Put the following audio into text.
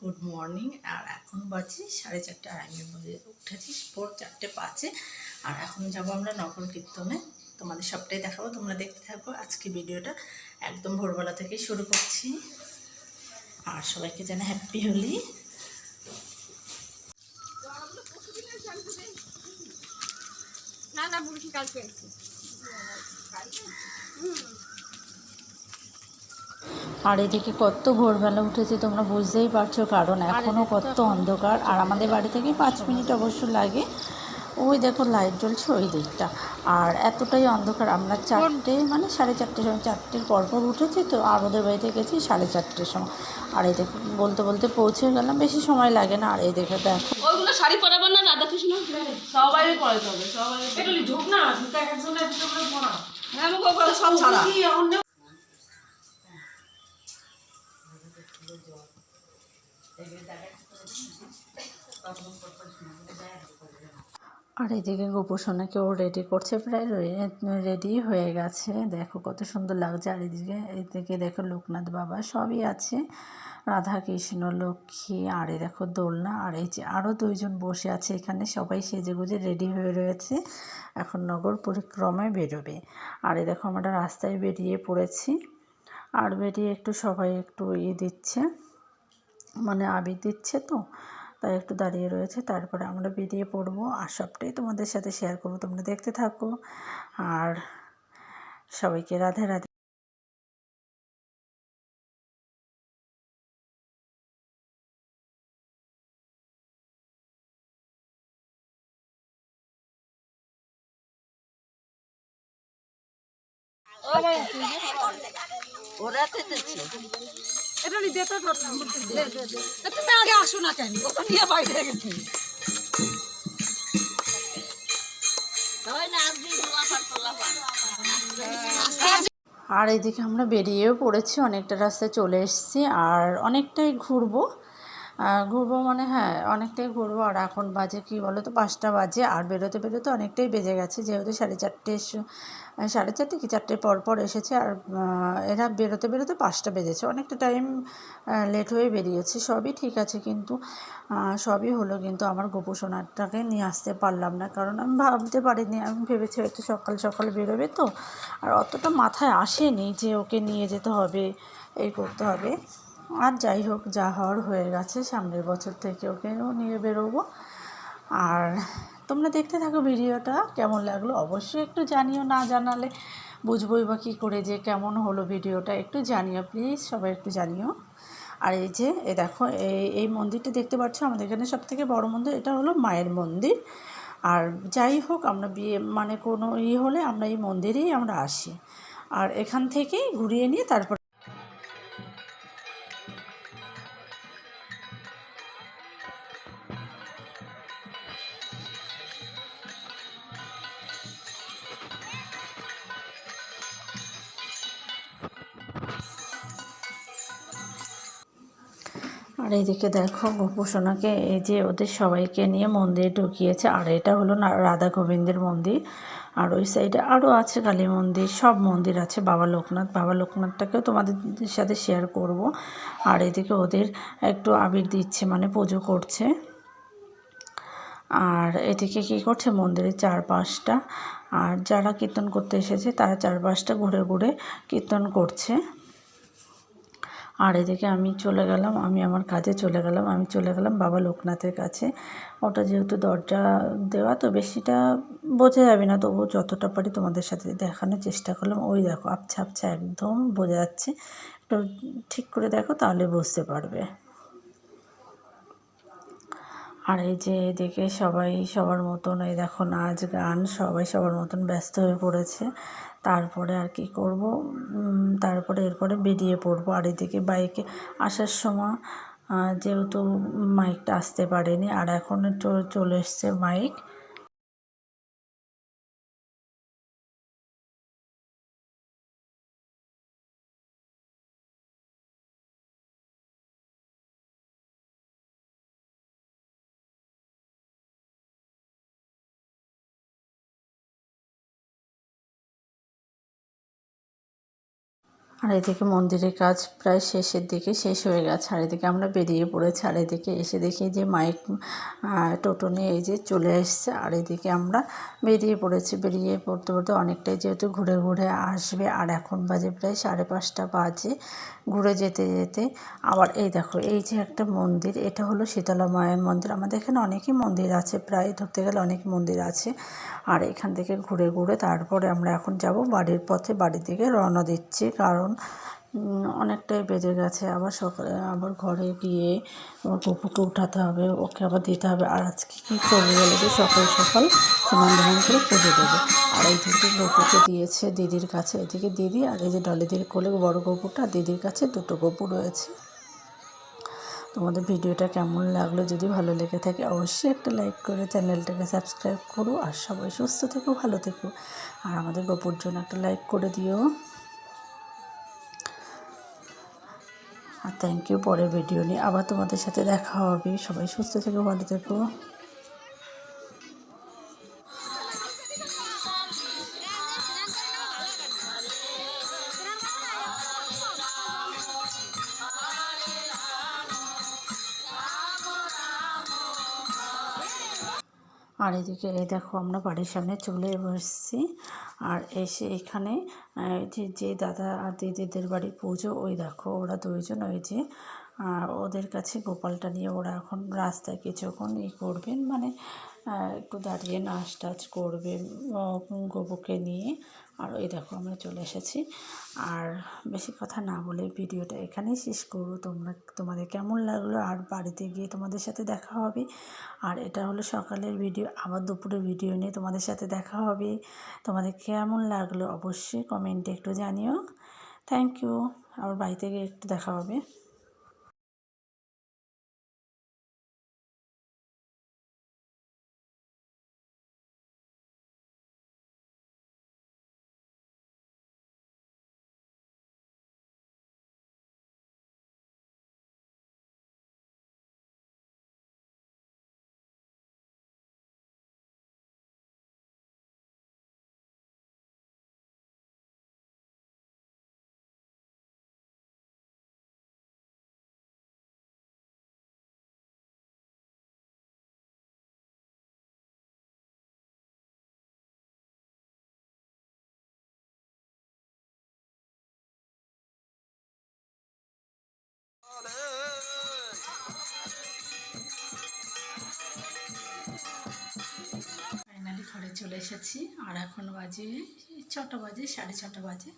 Good morning আর এখন বাজে সাড়ে চারটে আর আমি উঠেছি ভোর চারটে পাঁচে। আর এখন যাব আমরা নকল কীর্তনে। তোমাদের সবটাই দেখাবো তোমরা দেখতে থাকো। আজকে ভিডিওটা একদম ভোরবেলা থেকেই শুরু করছি। আর সবাইকে যেন হ্যাপি হোলি। না না বুড়ি কালকে এসেছি। আর এদিকে কত ভোরবেলা উঠেছে তোমরা বুঝতেই পারছ কারণ এখনও কত অন্ধকার। আর আমাদের বাড়ি থেকে পাঁচ মিনিট অবশ্য লাগে। ওই দেখো লাইট জ্বলছে ওই দিকটা। আর এতটাই অন্ধকার আমরা চারটে মানে সাড়ে চারটের সময় চারটের পরপর উঠেছি তো আর ওদের বাড়িতে গেছি সাড়ে চারটের সময়। আর এই দেখো বলতে বলতে পৌঁছে গেলাম বেশি সময় লাগে না। আর এই দেখে দেখো। ওইগুলো শাড়ি পরাবার না রাধা সবাই পড়াতে হবে সবাই একটু না ঢুকে একজনের একজন করে পড়া হ্যাঁ সব ছাড়া। আর এদিকে গোপোষণাকেও রেডি করছে, প্রায় রেডি হয়ে গেছে। দেখো কত সুন্দর লাগছে। আর এদিকে এদিকে দেখো লোকনাথ বাবা সবই আছে। রাধা কৃষ্ণ লক্ষ্মী, আর এই দেখো দোলনা, আর এই যে আরও দুইজন বসে আছে এখানে। সবাই সেজে গুজে রেডি হয়ে রয়েছে। এখন নগর পরিক্রমায় বেরোবে। আর এই দেখো আমরা রাস্তায় বেরিয়ে পড়েছি। আর বেরিয়ে একটু সবাই একটু ইয়ে দিচ্ছে মানে আবির দিচ্ছে তো, তাই একটু দাঁড়িয়ে রয়েছে, তারপরে আমরা বেরিয়ে পড়ব আর সবটাই তোমাদের সাথে শেয়ার করব, তোমরা দেখতে থাকো। আর সবাইকে রাধে রাধে। এটা নি তো দে দে দে তুমি আগে আসো না কেন? ওটা নিয়ে বাইরে গেছি আর এদিকে আমরা বেরিয়েও পড়েছি অনেকটা রাস্তায় চলে এসেছি আর অনেকটাই ঘুরবো। ঘুরবো মানে হ্যাঁ অনেকটাই ঘুরবো। আর এখন বাজে কি বলো তো পাঁচটা বাজে। আর বেরোতে বেরোতে অনেকটাই বেজে গেছে। যেহেতু সাড়ে চারটে সাড়ে চারটে কি চারটে পর পর এসেছে। আর এরা বেরোতে বেরোতে পাঁচটা বেজেছে। অনেকটা টাইম লেট হয়ে বেরিয়েছে। সবই ঠিক আছে কিন্তু সবই হলো কিন্তু আমার গোপোষণাটাকে নিয়ে আসতে পারলাম না। কারণ আমি ভাবতে পারিনি। আমি ভেবেছি হয়তো সকাল সকাল বেরোবে তো। আর অতটা মাথায় আসেনি যে ওকে নিয়ে যেতে হবে, এই করতে হবে। আর যাই হোক, যা হওয়ার হয়ে গেছে সামনের বছর থেকে ওকেও নিয়ে বেরোবো। আর তোমরা দেখতে থাকো ভিডিওটা, কেমন লাগল অবশ্যই একটু জানিও, না জানালে বুঝবোই বা কী করে যে কেমন হলো ভিডিওটা, একটু জানিও, প্লিজ সবাই একটু জানিও। আর এই যে, এ দেখো এই এই মন্দিরটা দেখতে পাচ্ছ, আমাদের এখানে সব থেকে বড় মন্দির, এটা হলো মায়ের মন্দির। আর যাই হোক, আমরা বিয়ে মানে কোনো ইয়ে হলে আমরা এই মন্দিরেই আমরা আসি। আর এখান থেকেই ঘুরিয়ে নিয়ে তারপর আর এইদিকে দেখো গোপোষণাকে এই যে ওদের সবাইকে নিয়ে মন্দিরে ঢুকিয়েছে, আর এটা হলো না, রাধা গোবিন্দের মন্দির। আর ওই সাইডে আরও আছে কালী মন্দির, সব মন্দির আছে, বাবা লোকনাথ। বাবা লোকনাথটাকেও তোমাদের সাথে শেয়ার করব। আর এদিকে ওদের একটু আবির দিচ্ছে মানে পুজো করছে। আর এদিকে কী করছে, মন্দিরের চারপাশটা। আর যারা কীর্তন করতে এসেছে, তারা চারপাশটা ঘুরে ঘুরে কীর্তন করছে। আর এদিকে আমি চলে গেলাম, আমি আমার কাজে চলে গেলাম, আমি চলে গেলাম বাবা লোকনাথের কাছে। ওটা যেহেতু দরজা দেওয়া, তো বেশিটা বোঝা যাবে না। তবু যতটা পারি তোমাদের সাথে দেখানোর চেষ্টা করলাম। ওই দেখো, আবছা আবছা একদম বোঝা যাচ্ছে। একটু ঠিক করে দেখো, তাহলে বুঝতে পারবে। আর এই যে এদিকে সবাই সবার মতন, এই দেখো নাচ, গান, সবাই সবার মতন ব্যস্ত হয়ে পড়েছে। তারপরে আর কি করব? তারপরে এরপরে বেরিয়ে পড়ব। আর এদিকে বাইকে আসার সময় যেহেতু মাইকটা আসতে পারেনি, আর এখন চলে এসছে মাইক। আর এদিকে মন্দিরের কাজ প্রায় শেষের দিকে শেষ হয়ে গেছে। আর এদিকে আমরা বেরিয়ে পড়েছি। আর এদিকে এসে দেখি যে মাইক টোটো নিয়ে এই যে চলে এসছে। আর এদিকে আমরা বেরিয়ে পড়েছি। বেরিয়ে পড়তে পড়তে অনেকটাই যেহেতু ঘুরে ঘুরে আসবে। আর এখন বাজে প্রায় সাড়ে পাঁচটা বাজে। ঘুরে যেতে যেতে আবার এই দেখো, এই যে একটা মন্দির, এটা হলো শীতলা মায়ের মন্দির। আমাদের এখানে অনেকই মন্দির আছে, প্রায় ধরতে গেলে অনেক মন্দির আছে। আর এখান থেকে ঘুরে ঘুরে তারপরে আমরা এখন যাব বাড়ির পথে, বাড়ির দিকে রওনা দিচ্ছি। কারণ উম, অনেকটাই বেজে গেছে। আবার সকালে আবার ঘরে গিয়ে আমার গপুকে উঠাতে হবে ওকে আবার দিতে হবে। আর আজকে কী করব বলে যে সকাল সকাল স্নান ধান করে পুজো দেবো। আর এই দিকে গপুকে দিয়েছে দিদির কাছে এদিকে দিদি আর এই যে ডলিদির কোলে বড় গপুটা দিদির কাছে দুটো গপু রয়েছে। তোমাদের ভিডিওটা কেমন লাগল? যদি ভালো লেগে থাকে অবশ্যই একটা লাইক করে চ্যানেলটাকে সাবস্ক্রাইব করো। আর সবাই সুস্থ থেকো ভালো থেকো। আর আমাদের গপুর জন্য একটা লাইক করে দিও। আর থ্যাংক ইউ পরের ভিডিও নিয়ে আবার তোমাদের সাথে দেখা হবে। সবাই সুস্থ থেকো, ভালো থেকো। আর এদিকে এই দেখো আমরা বাড়ির সামনে চলে এসেছি। আর এসে এখানে যে যে দাদা আর দিদিদের বাড়ি পুজো, ওই দেখো ওরা দুইজন ওই যে ওদের কাছে গোপালটা নিয়ে ওরা এখন রাস্তায় কিছুক্ষণ ই করবেন। মানে একটু দাঁড়িয়ে নাচ টাচ করবে গোবুকে নিয়ে। আর ওই দেখো আমরা চলে এসেছি। আর বেশি কথা না বলে ভিডিওটা এখানেই শেষ করব। তোমরা, তোমাদের কেমন লাগল? আর বাড়িতে গিয়ে তোমাদের সাথে দেখা হবে। আর এটা হলো সকালের ভিডিও, আবার দুপুরের ভিডিও নিয়ে তোমাদের সাথে দেখা হবে। তোমাদের কেমন লাগল? অবশ্যই কমেন্টে একটু জানিও। থ্যাংক ইউ আবার বাড়িতে গিয়ে একটু দেখা হবে। চলে এসেছি। আর এখন বাজে ছটা বাজে সাড়ে ছটা বাজে।